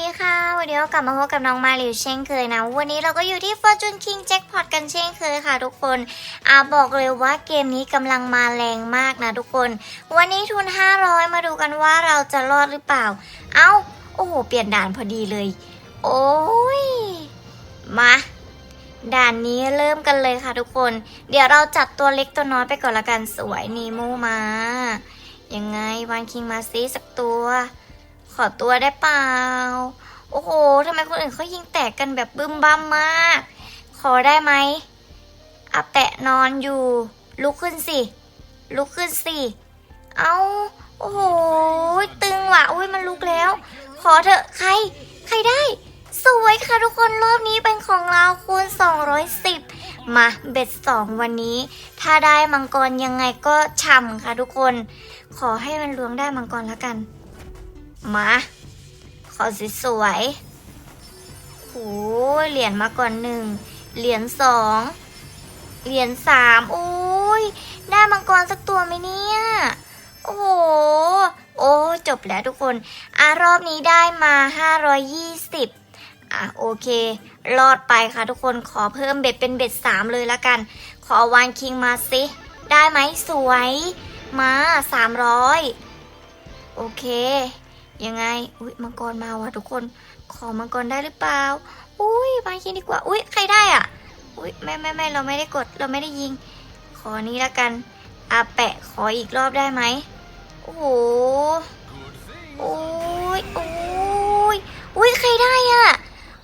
ดีค่ะ วันนี้เรากลับมาพบกับน้องมาลิวเช่นเคยนะ วันนี้เราก็อยู่ที่ Fortune King Jackpot กันเช่นเคยค่ะทุกคนอาบอกเลยว่าเกมนี้กำลังมาแรงมากนะทุกคน วันนี้ทุน 500 มาดูกันว่าเราจะรอดหรือเปล่า เอ้า โอ้โห เปลี่ยนด่านพอดีเลย โอ้ย มา ด่านนี้เริ่มกันเลยค่ะทุกคน เดี๋ยวเราจัดตัวเล็กตัวน้อยไปก่อนละกันสวยนีโมมา ยังไงวานคิงมาซิสักตัว ขอตัวได้เปล่า โอ้โหทำไมคนอื่นเขายิงแตกกันแบบบึ้มบ้ามมาก ขอได้ไหมอาแปะนอนอยู่ ลุกขึ้นสิ ลุกขึ้นสิ เอาโอ้โห ตึงว่ะ อุ้ยมันลุกแล้ว ขอเถอะ ใคร ใครได้ สวยค่ะทุกคน รอบนี้เป็นของเราคูณ 210 มาเบ็ดสองวันนี้ ถ้าได้มังกรยังไงก็ช่ำค่ะทุกคน ขอให้มันล้วงได้มังกรแล้วกัน มา ขอสวยๆโหเหรียญมาก่อนหนึ่ง เหรียญสอง เหรียญสามโอ้ย ได้มังกรสักตัวไหมเนี่ย โอ้โห โอ้จบแล้วทุกคน อะรอบนี้ได้มา 520อะโอเค รอดไปค่ะทุกคนขอเพิ่มเบ็ดเป็นเบ็ดสามเลยละกัน ขอวานคิงมาสิได้ไหมสวย มาสามร้อยโอเค ยังไง อุ้ยมังกรมาว่ะทุกคน ขอมังกรได้หรือเปล่า อุ้ยไปคิดดีกว่า อุ้ยใครได้อะ อุ้ยไม่ไม่ไม่เราไม่ได้กดเราไม่ได้ยิง ขอนี้ละกันอาแปะขออีกรอบได้ไหมโอ้โหโอ้ยโอ้ยอุ้ยใครได้อะ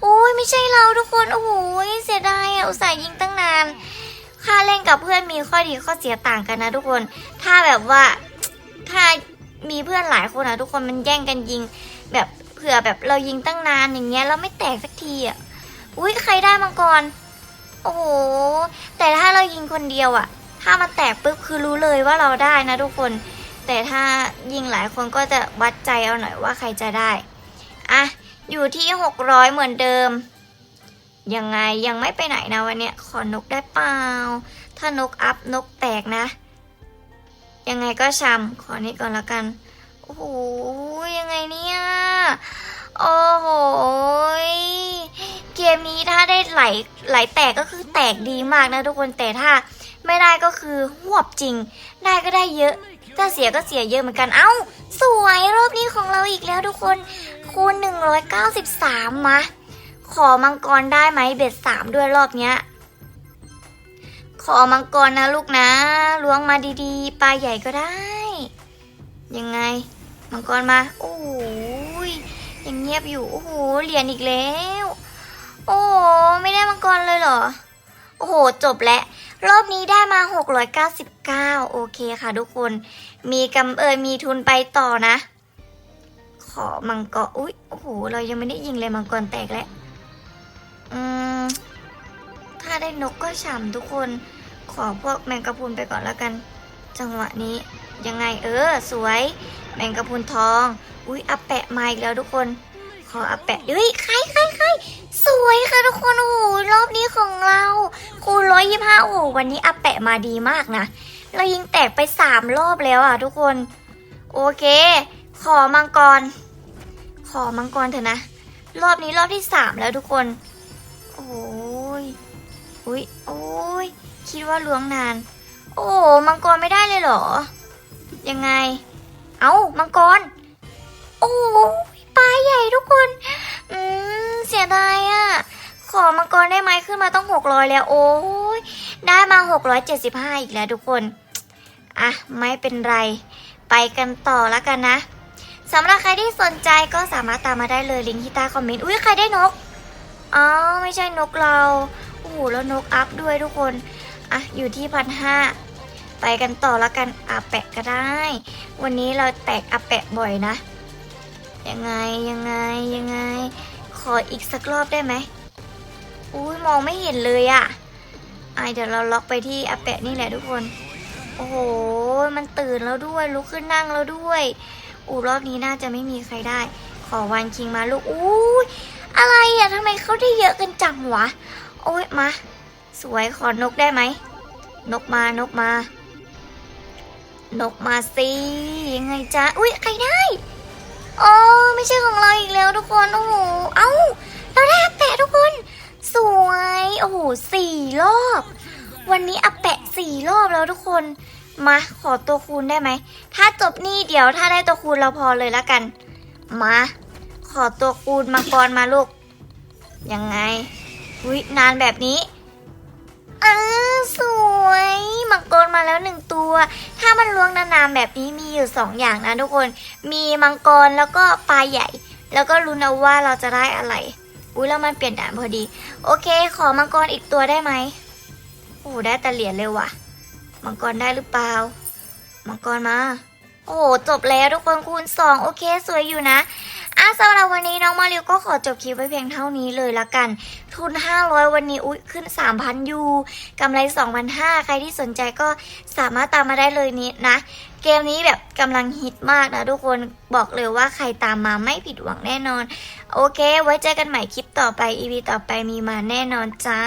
โอ้ยไม่ใช่เราทุกคน โอ้โหเสียดายอะอุตส่าห์ยิงตั้งนาน ค่าเล่นกับเพื่อนมีข้อดีข้อเสียต่างกันนะทุกคน ถ้าแบบว่าถ้า มีเพื่อนหลายคนอะทุกคนมันแย่งกันยิง แบบเผื่อแบบเรายิงตั้งนานอย่างเงี้ยเราไม่แตกสักทีอะอุ้ยใครได้มังกร โอ้โห แต่ถ้าเรายิงคนเดียวอะถ้ามันแตกปุ๊บคือรู้เลยว่าเราได้นะทุกคน แต่ถ้ายิงหลายคนก็จะวัดใจเอาหน่อยว่าใครจะได้อะอยู่ที่หกร้อยเหมือนเดิม ยังไงยังไม่ไปไหนนะวันเนี้ยขอนกได้เปล่า ถ้านกอัพนกแตกนะ ยังไงก็ชำขอนี้ก่อนละกัน โอ้โห ยังไงเนี่ย โอ้โห เกมนี้ถ้าได้ไหลไหลแตกก็คือแตกดีมากนะทุกคน แต่ถ้าไม่ได้ก็คือหวบจริง ได้ก็ได้เยอะถ้าเสียก็เสียเยอะเหมือนกัน เอ้า สวยรอบนี้ของเราอีกแล้วทุกคน คูณ 193 มา ขอมังกรได้ไหมเบ็ดสามด้วยรอบเนี้ย ขอมังกรนะลูกนะล้วงมาดีๆ ปลาใหญ่ก็ได้ ยังไง มังกรมา โอ้ยยังเงียบอยู่ โอ้โห เหรียญอีกแล้ว โอ้ไม่ได้มังกรเลยเหรอ โอ้โห จบแล้ว รอบนี้ได้มา 699 โอเคค่ะทุกคน มีกำเอยมีทุนไปต่อนะ ขอมังกร อุ้ยโอ้โห เรายังไม่ได้ยิงเลยมังกรแตกแล้ว ได้นกก็ฉ่ำทุกคน ขอพวกแมงกะพรุนไปก่อนแล้วกัน จังหวะนี้ยังไงเออ สวย แมงกะพรุนทอง อุ้ยอาแปะมาอีกแล้วทุกคน ขออาแปะเฮ้ยใครใครใครสวยค่ะทุกคนโอ้โหรอบนี้ของเราคูณร้อยยี่ห้าโอ้โหวันนี้อาแปะมาดีมากนะ เรายิงแตกไปสามรอบแล้วอะทุกคน โอเค ขอมังกร ขอมังกรเถอะนะ รอบนี้รอบที่สามแล้วทุกคน โอ้ย อุ้ยโอ้ย คิดว่าล้วงนาน โอ้ มังกรไม่ได้เลยเหรอ ยังไง เอ้า มังกร โอ้ยปลาใหญ่ทุกคน อืม เสียดายอะขอมังกรได้ไหมขึ้นมาต้องหกร้อยแล้ว โอ้ย ได้มาหกร้อยเจ็ดสิบห้าอีกแล้วทุกคน อะ ไม่เป็นไร ไปกันต่อแล้วกันนะสำหรับใครที่สนใจก็สามารถตามมาได้เลยลิงก์ที่ใต้คอมเมนต์ อุ้ยใครได้นก อ๋อ ไม่ใช่นกเรา โอ้โหแล้วนกอัพด้วยทุกคน อะ อยู่ที่พันห้าไปกันต่อล้วกันอาแปะก็ได้ วันนี้เราแตกอาแปะบ่อยนะ ยังไงยังไงยังไง ขออีกสักรอบได้ไหมอุ้ยมองไม่เห็นเลยอะอะเดี๋ยวเราล็อกไปที่อาแปะนี่แหละทุกคน โอ้โห มันตื่นแล้วด้วยลุกขึ้นนั่งแล้วด้วยอูรอบนี้น่าจะไม่มีใครได้ ขอวันคิงมาลูกอุ้ยอะไรอะทำไมเขาได้เยอะกันจังวะ โอ้ยมา สวยขอนกได้ไหม นกมานกมา นกมาสิยังไงจ๊ะอุ้ยใครได้โอ้ไม่ใช่ของเราอีกแล้วทุกคนโอ้โหเอา้าเราได้อัปแปะทุกคน สวยโอ้โหสี่รอบ วันนี้อัปแปะสี่รอบแล้วทุกคนมาขอตัวคูณได้ไหม ถ้าจบนี่เดี๋ยวถ้าได้ตัวคูณเราพอเลยละกัน มา ขอตัวคูณมังกรมาลูก ยังไง อุ้ยนานแบบนี้เออสวยมังกรมาแล้วหนึ่งตัว ถ้ามันล้วงนานๆแบบนี้มีอยู่สองอย่างนะทุกคน มีมังกรแล้วก็ปลาใหญ่ แล้วก็รู้นะว่าเราจะได้อะไร อุ้ยแล้วมันเปลี่ยนด่านพอดี โอเค ขอมังกรอีกตัวได้ไหมโอ้ได้แต่เหรียญเลยว่ะ มังกรได้หรือเปล่า มังกรมา โอ้จบแล้วทุกคนคูณสองโอเค สวยอยู่นะ อะสำหรับวันนี้น้องมาริวก็ขอจบคลิปไว้เพียงเท่านี้เลยละกัน ทุน 500 วันนี้อุ๊ยขึ้น 3,000 ยูกำไร 2,500 ใครที่สนใจก็สามารถตามมาได้เลยนี้นะ เกมนี้แบบกำลังฮิตมากนะทุกคนบอกเลยว่าใครตามมาไม่ผิดหวังแน่นอน โอเค ไว้เจอกันใหม่คลิปต่อไป EP ต่อไปมีมาแน่นอนจ้า